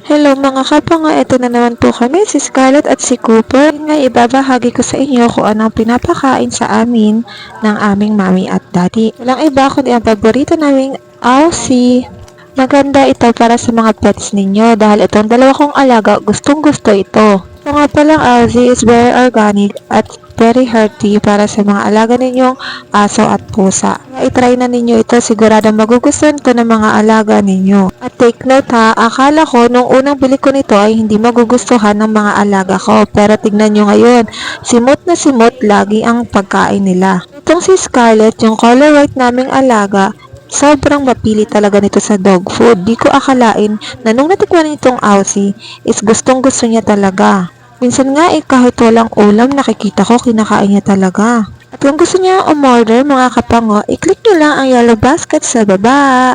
Hello mga kapanga, ito na naman po kami, si Scarlett at si Cooper. Ngayon nga ibabahagi ko sa inyo kung anong pinapakain sa amin ng aming mami at daddy. Walang iba kundi ang paborito naming Aussie. Maganda ito para sa mga pets ninyo dahil itong dalawa kong alaga gustong gusto ito. Ito nga palang Aussie is very organic at very healthy para sa mga alaga ninyong aso at pusa. Itry na ninyo ito, sigurado magugustuhan ito ng mga alaga ninyo. At take note ha, akala ko nung unang bili ko nito ay hindi magugustuhan ng mga alaga ko. Pero tignan nyo ngayon, simot na simot lagi ang pagkain nila. Itong si Scarlett, yung color white naming alaga, sobrang mapili talaga nito sa dog food. Di ko akalain na nung natikman nitong Aussie, is gustong gusto niya talaga. Minsan nga eh, kahit walang ulam, nakikita ko kinakain niya talaga. At kung gusto niya umorder mga kapango, i-click nyo lang ang yellow basket sa baba.